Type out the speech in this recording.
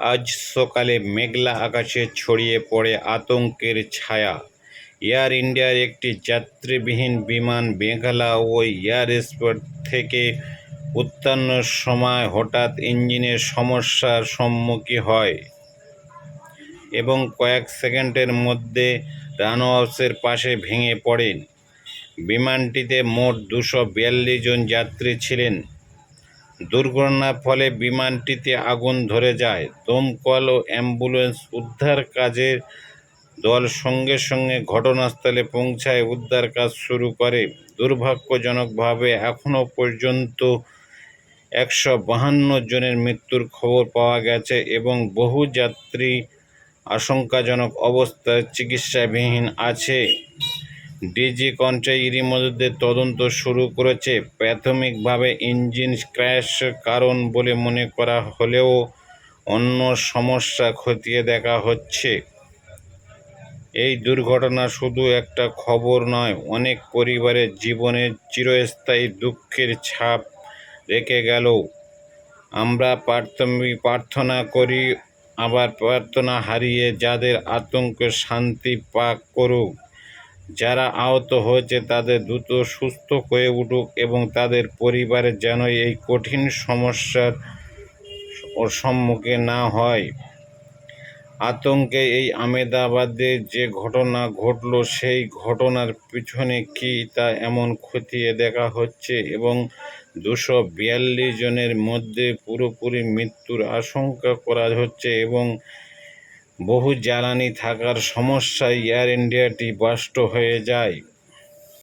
আজ সকালে মেঘলা আকাশে ছড়িয়ে পড়ে আতঙ্কের ছায়া। এয়ার ইন্ডিয়ার একটি যাত্রীবিহীন বিমান মেঘালা ও এয়ার এয়ারস্পোর্ট থেকে উত্তরণের সময় হঠাৎ ইঞ্জিনের সমস্যার সম্মুখীন হয় এবং কয়েক সেকেন্ডের মধ্যে রানওয়ের পাশে ভেঙে পড়ে বিমানটিতে মোট দুশো জন যাত্রী ছিলেন। দুর্ঘটনার ফলে বিমানটিতে আগুন ধরে যায়। দমকল ও অ্যাম্বুলেন্স উদ্ধার কাজের দল সঙ্গে সঙ্গে ঘটনাস্থলে পৌঁছায়, উদ্ধার কাজ শুরু করে। দুর্ভাগ্যজনকভাবে এখনও পর্যন্ত একশো বাহান্ন জনের মৃত্যুর খবর পাওয়া গেছে এবং বহু যাত্রী আশঙ্কাজনক অবস্থায় চিকিৎসাবিহীন আছে। ডিজি এরই মধ্যে তদন্ত শুরু করেছে। প্রাথমিকভাবে ইঞ্জিন ক্র্যাশ কারণ বলে মনে করা হলেও অন্য সমস্যা খতিয়ে দেখা হচ্ছে। এই দুর্ঘটনা শুধু একটা খবর নয়, অনেক পরিবারের জীবনে চিরস্থায়ী দুঃখের ছাপ রেখে গেল। আমরা প্রাথমিক প্রার্থনা করি, আবার প্রার্থনা হারিয়ে যাদের আতঙ্ক শান্তি পাক করুক। যারা আহত হয়েছে তাদের দ্রুত সুস্থ হয়ে উঠুক এবং তাদের পরিবারের যেন এই কঠিন সমস্যার ও সম্মুখীন না হয়। আতঙ্কে এই আমেদাবাদে যে ঘটনা ঘটল, সেই ঘটনার পিছনে কি তা এমন খতিয়ে দেখা হচ্ছে এবং দুশো বিয়াল্লিশ জনের মধ্যে পুরোপুরি মৃত্যুর আশঙ্কা করা হচ্ছে এবং বহু জ্বালানি থাকার সমস্যায় এয়ার ইন্ডিয়াটি বাস্ট হয়ে যায়।